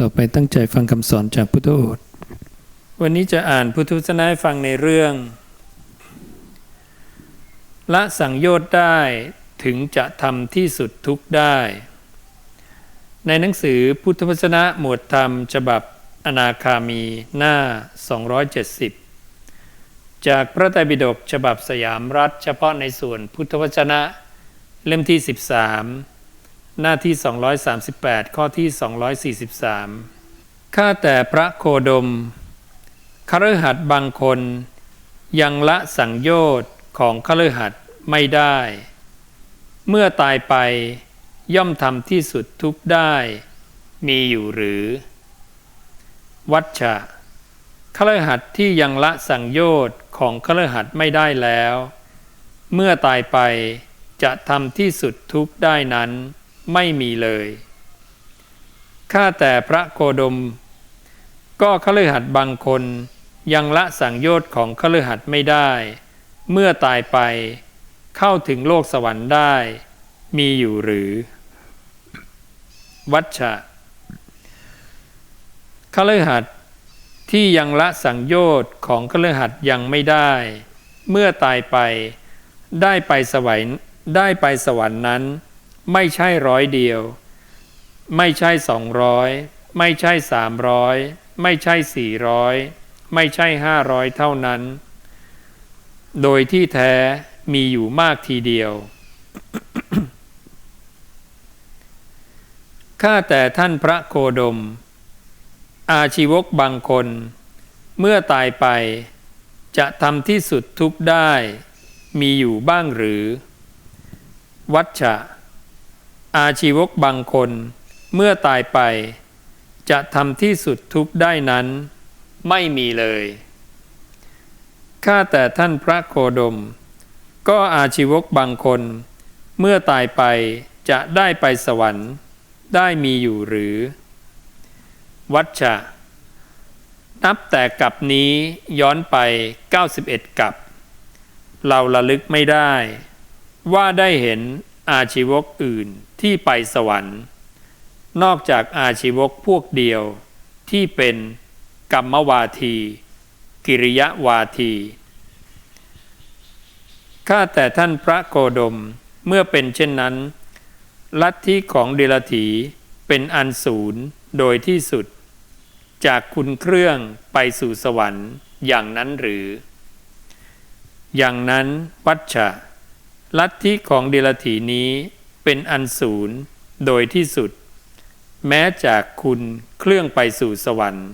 ต่อไปตั้งใจฟังคำสอนจากพุทธโอษฐ์วันนี้จะอ่านพุทธวจนะให้ฟังในเรื่อง ละสังโยชน์ได้ถึงจะทำที่สุดทุกได้ ในหนังสือพุทธวจนะหมวดธรรมฉบับอนาคามีหน้า 270 จากพระไตรปิฎกฉบับสยามรัฐ เฉพาะในส่วนพุทธวจนะ เล่มที่ 13 หน้าที่ 238 ข้อที่ 243 ข้าแต่พระโคดมคฤหัสถ์บางคน ยังละสังโยชน์ของคฤหัสถ์ไม่ได้ เมื่อตายไปย่อมทำที่สุดทุกได้ มีอยู่หรือ วัชชะคฤหัสถ์ที่ยังละสังโยชน์ของคฤหัสถ์ไม่ได้แล้ว เมื่อตายไปจะทำที่สุดทุกได้นั้น ไม่มีเลย ข้าแต่พระโคดม ก็คฤหัสถ์บางคนยังละสังโยชน์ของคฤหัสถ์ไม่ได้ เมื่อตายไปเข้าถึงโลกสวรรค์ได้ มีอยู่หรือ วัชชะคฤหัสถ์ที่ยังละสังโยชน์ของคฤหัสถ์ยังไม่ได้ เมื่อตายไปได้ไปสวรรค์ได้ไปสวรรค์นั้น ไม่ใช่ร้อยเดียว ไม่ใช่สองร้อยไม่ใช่สามร้อยไม่ใช่สี่ร้อยไม่ใช่ห้าร้อยเท่านั้น โดยที่แท้มีอยู่มากทีเดียวข้าแต่ท่านพระโคดม อาชีวกบางคน เมื่อตายไป จะทำที่สุดทุกได้ มีอยู่บ้างหรือ วัชชะ อาชีวกบางคน เมื่อตายไป จะทำที่สุดทุกได้นั้น ไม่มีเลยข้าแต่ท่านพระโคดม ก็อาชีวกบางคน เมื่อตายไปจะได้ไปสวรรค์ ได้มีอยู่หรือ วัชชะ นับแต่กับนี้ย้อนไป 91 กับ เราระลึกไม่ได้ ว่าได้เห็น อาชีวกอื่นที่ไปสวรรค์ นอกจากอาชีวกพวกเดียวที่เป็นกรรมวาที กิริยวาที ข้าแต่ท่านพระโคดมเมื่อเป็นเช่นนั้น ลัทธิของเดลถีเป็นอันศูนย์โดยที่สุด จากคุณเครื่องไปสู่สวรรค์อย่างนั้นหรือ อย่างนั้นวัชชะ ลัทธิของเดลถีนี้เป็นอันศูนย์โดยที่สุด แม้จากคุณเครื่องไปสู่สวรรค์